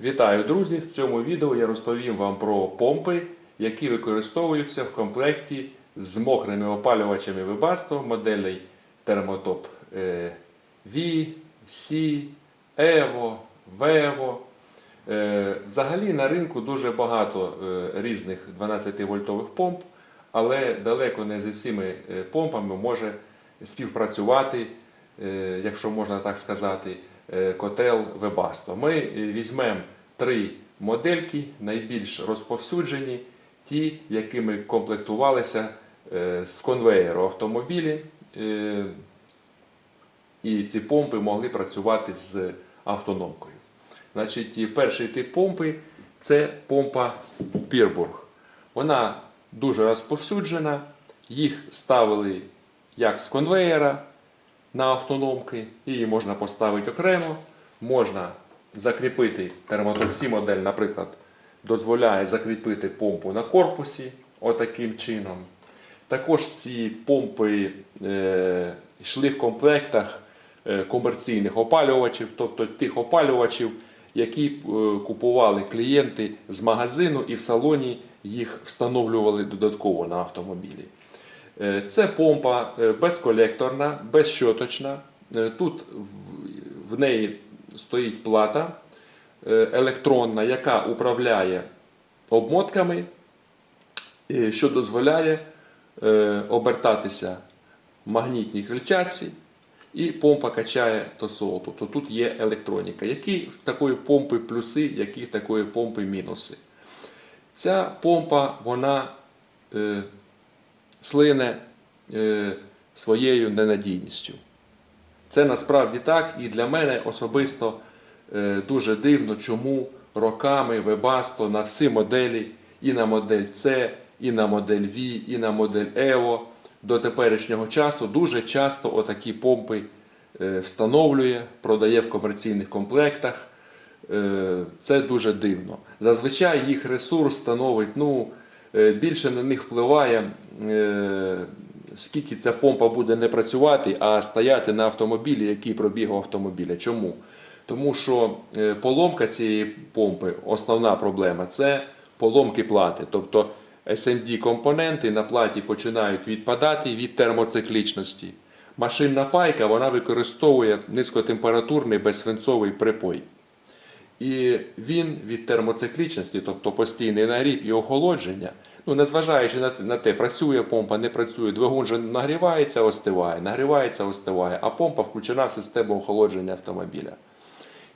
Вітаю, друзі! В цьому відео я розповім вам про помпи, які використовуються в комплекті з мокрими опалювачами Webasto моделей Thermotop е, V, C, Evo, Vevo. Е, Взагалі на ринку дуже багато е, різних 12-вольтових помп, але далеко не зі всіми помпами може співпрацювати, якщо можна так сказати, котел Webasto. Ми е, візьмемо три модельки, найбільш розповсюджені, ті, якими комплектувалися е, з конвеєру автомобілі. Е, І ці помпи могли працювати з автономкою. Значить, перший тип помпи це помпа Пірбург. Вона дуже розповсюджена. Їх ставили як з конвеєра на автономки. Її можна поставити окремо. Можна закріпити термотоксі модель, наприклад, дозволяє закріпити помпу на корпусі отаким чином. Також ці помпи е, йшли в комплектах е, комерційних опалювачів, тобто тих опалювачів, які е, купували клієнти з магазину і в салоні їх встановлювали додатково на автомобілі. Е, Це помпа е, безколекторна, безщоточна. Е, Тут в- неї стоїть плата електронна, яка управляє обмотками, що дозволяє обертатися магнітній крильчатці, і помпа качає тосол. Тобто тут є електроніка. Які такої помпи плюси, які такої помпи мінуси? Ця помпа вона слине е, своєю ненадійністю. Це насправді так, і для мене особисто е, дуже дивно, чому роками Webasto на всі моделі, і на модель C, і на модель V, і на модель EVO до теперішнього часу дуже часто отакі помпи е, встановлює, продає в комерційних комплектах. Це дуже дивно. Зазвичай їх ресурс становить, ну, більше на них впливає, е, скільки ця помпа буде не працювати, а стояти на автомобілі, який пробіг автомобіля. Чому? Тому що е, поломка цієї помпи, основна проблема це поломки плати. Тобто SMD компоненти на платі починають відпадати від термоциклічності. Машинна пайка вона використовує низькотемпературний безсвинцовий припой. І він від термоциклічності, тобто постійний нагрів і охолодження, ну незважаючи на, те- працює помпа, не працює, двигун же нагрівається, остиває, нагрівається, остиває, а помпа включена в систему охолодження автомобіля.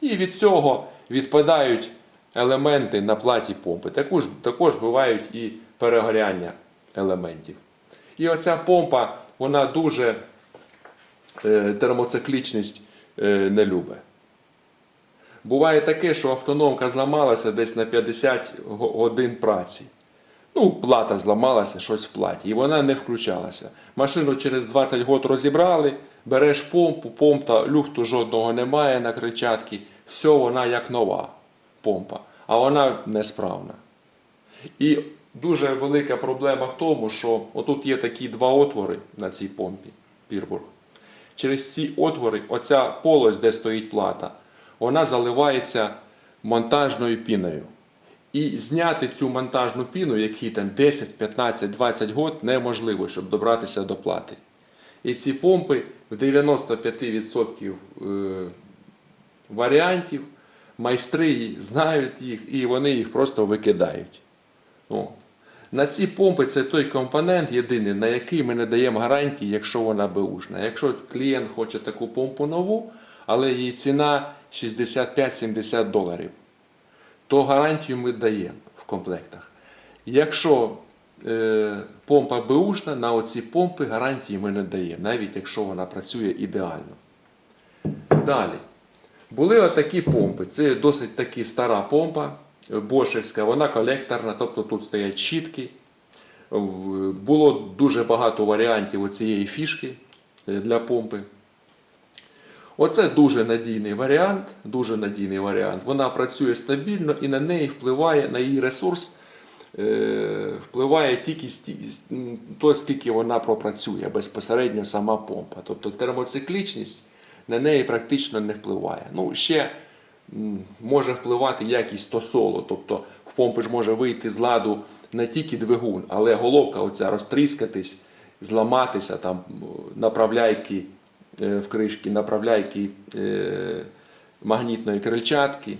І від цього відпадають елементи на платі помпи. Також, також бувають і перегоряння елементів. І оця помпа, вона дуже е, термоциклічність е, не любить. Буває таке, що автономка зламалася десь на 50 годин праці. Ну, плата зламалася, щось в платі, і вона не включалася. Машину через 20 років розібрали, береш помпу, помпа, люфту жодного немає на кричатки, все вона як нова помпа, а вона несправна. І дуже велика проблема в тому, що отут є такі два отвори на цій помпі Пірбург. Через ці отвори, оця полость, де стоїть плата, вона заливається монтажною піною. І зняти цю монтажну піну, якій там 10, 15, 20 год, неможливо, щоб добратися до плати. І ці помпи в 95% е, варіантів майстри знають їх і вони їх просто викидають. О. На ці помпи це той компонент єдиний, на який ми не даємо гарантії, якщо вона беушна. Якщо клієнт хоче таку помпу нову, але її ціна 65-70 доларів, то гарантію ми даємо в комплектах. Якщо е, помпа беушна, на оці помпи гарантії ми не даємо, навіть якщо вона працює ідеально. Далі. Були отакі помпи. Це досить таки стара помпа е, бошевська, вона колекторна, тобто тут стоять щітки. Було дуже багато варіантів цієї фішки е, для помпи. Оце дуже надійний варіант. Дуже надійний варіант. Вона працює стабільно і на неї впливає, на її ресурс е, впливає тільки то, скільки вона пропрацює безпосередньо сама помпа. Тобто термоциклічність на неї практично не впливає. Ну, ще може впливати якість тосолу. Тобто в помпи ж може вийти з ладу не тільки двигун, але головка оця розтріскатись, зламатися, там направляйки в кришки, направляйки е, магнітної крильчатки.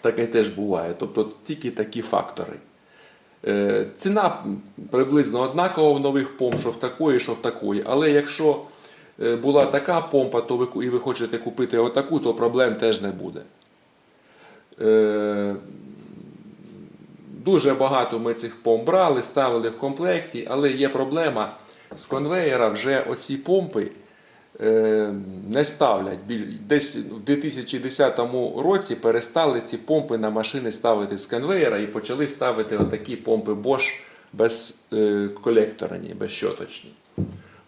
Таке теж буває. Тобто тільки такі фактори. Е, Ціна приблизно однакова в нових помп, що в такої, що в такої. Але якщо е, була така помпа, то ви, і ви хочете купити отаку, то проблем теж не буде. Е, Дуже багато ми цих помп брали, ставили в комплекті, але є проблема з конвеєра вже оці помпи е, не ставлять. Біль- Десь в 2010 році перестали ці помпи на машини ставити з конвеєра і почали ставити отакі помпи Bosch без е, колекторні, без щоточні.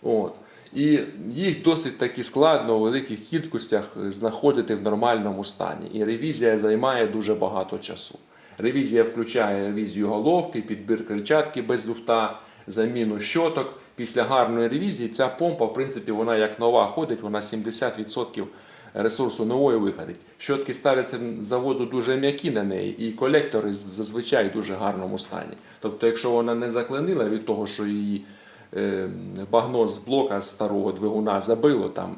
От. І їх досить таки складно у великих кількостях знаходити в нормальному стані. І ревізія займає дуже багато часу. Ревізія включає ревізію головки, підбір крильчатки без люфта, заміну щоток. Після гарної ревізії ця помпа, в принципі, вона як нова ходить, вона 70% ресурсу нової виходить. Щотки ставляться заводу дуже м'які на неї, і колектори зазвичай в дуже гарному стані. Тобто, якщо вона не заклинила від того, що її е, багно з блока старого двигуна забило, там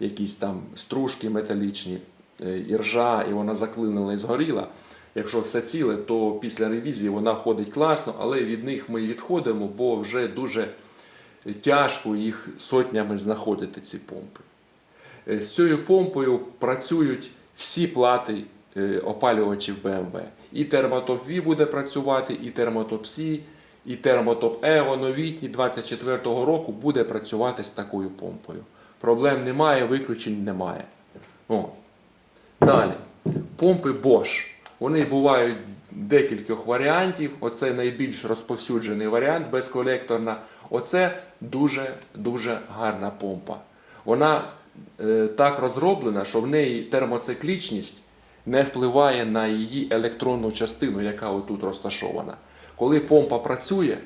якісь там стружки металічні, е, і і вона заклинила і згоріла. Якщо все ціле, то після ревізії вона ходить класно, але від них ми відходимо, бо вже дуже тяжко їх сотнями знаходити, ці помпи. Е, З цією помпою працюють всі плати е, опалювачів BMW. І термотоп V буде працювати, і термотоп C, і термотоп Evo новітній 24-го року буде працювати з такою помпою. Проблем немає, виключень немає. О. Далі. Помпи Bosch. Вони бувають декількох варіантів. Оце найбільш розповсюджений варіант безколекторна. Оце дуже-дуже гарна помпа. Вона е, так розроблена, що в неї термоциклічність не впливає на її електронну частину, яка отут розташована. Коли помпа працює,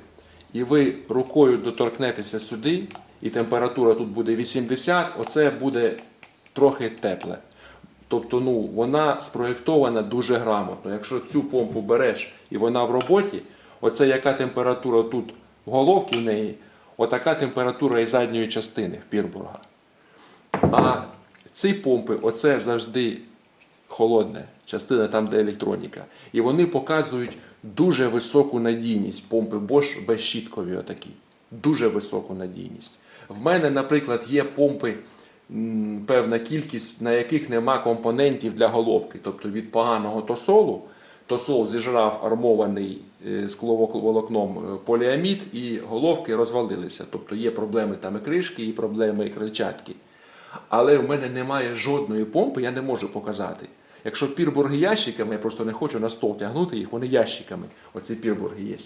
і ви рукою доторкнетеся сюди, і температура тут буде 80, оце буде трохи тепле. Тобто, ну, вона спроєктована дуже грамотно. Якщо цю помпу береш і вона в роботі, оце яка температура тут в головці в неї, отака температура і задньої частини в Пірбурга. А ці помпи, оце завжди холодна частина, там, де електроніка. І вони показують дуже високу надійність помпи Bosch безщіткові отакі. Дуже високу надійність. В мене, наприклад, є помпи, певна кількість, на яких нема компонентів для головки. Тобто від поганого тосолу, тосол зіжрав армований е, скловолокном е, поліамід, і головки розвалилися. Тобто є проблеми там і кришки, і проблеми і крильчатки. Але в мене немає жодної помпи, я не можу показати. Якщо пірбурги ящиками, я просто не хочу на стол тягнути їх, вони ящиками. Оці пірбурги є.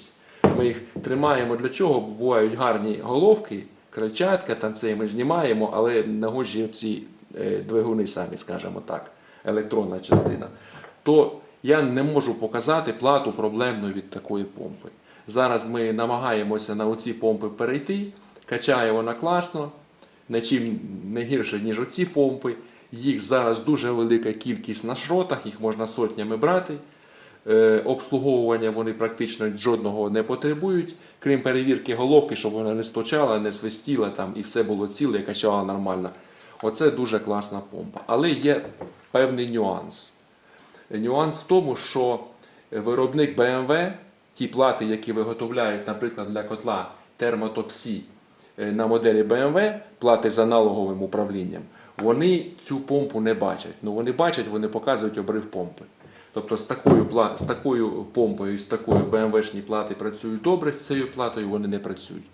Ми їх тримаємо для чого? Бувають гарні головки, крильчатка, там це ми знімаємо, але нагоджі ці е, двигуни самі, скажімо так, електронна частина. То я не можу показати плату проблемну від такої помпи. Зараз ми намагаємося на оці помпи перейти, качає вона класно, нічим не гірше, ніж оці помпи. Їх зараз дуже велика кількість на шротах, їх можна сотнями брати. Е, обслуговування вони практично жодного не потребують, крім перевірки головки, щоб вона не сточала, не свистіла там і все було ціле, качала нормально. Оце дуже класна помпа. Але є певний нюанс. Нюанс в тому, що виробник BMW, ті плати, які виготовляють, наприклад, для котла термотопсі на моделі BMW, плати з аналоговим управлінням, вони цю помпу не бачать. Ну вони бачать, вони показують обрив помпи. Тобто з такою, з такою помпою і з такою BMW-шні плати працюють добре, з цією платою вони не працюють.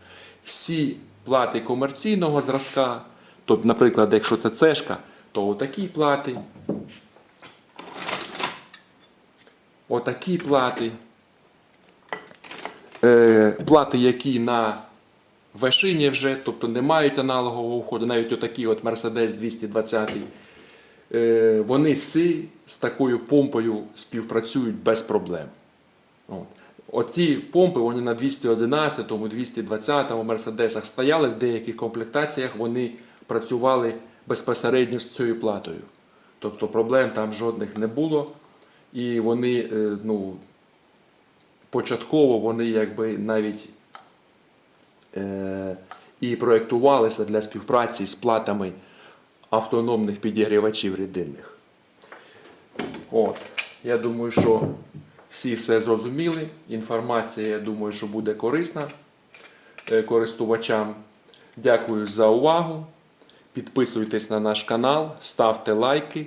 Всі плати комерційного зразка, тобто, наприклад, якщо це цешка, то отакі плати, отакі плати, е, плати, які на вешині вже, тобто не мають аналогового входу, навіть отакі от Mercedes 220, е, вони всі з такою помпою співпрацюють без проблем. От. Оці помпи вони на 211, 220 Мерседесах стояли в деяких комплектаціях, вони працювали безпосередньо з цією платою. Тобто проблем там жодних не було. І вони, е, ну, початково вони якби навіть е, і проєктувалися для співпраці з платами автономних підігрівачів рідинних. От. Я думаю, що всі все зрозуміли. Інформація, я думаю, що буде корисна е, користувачам. Дякую за увагу. Підписуйтесь на наш канал, ставте лайки.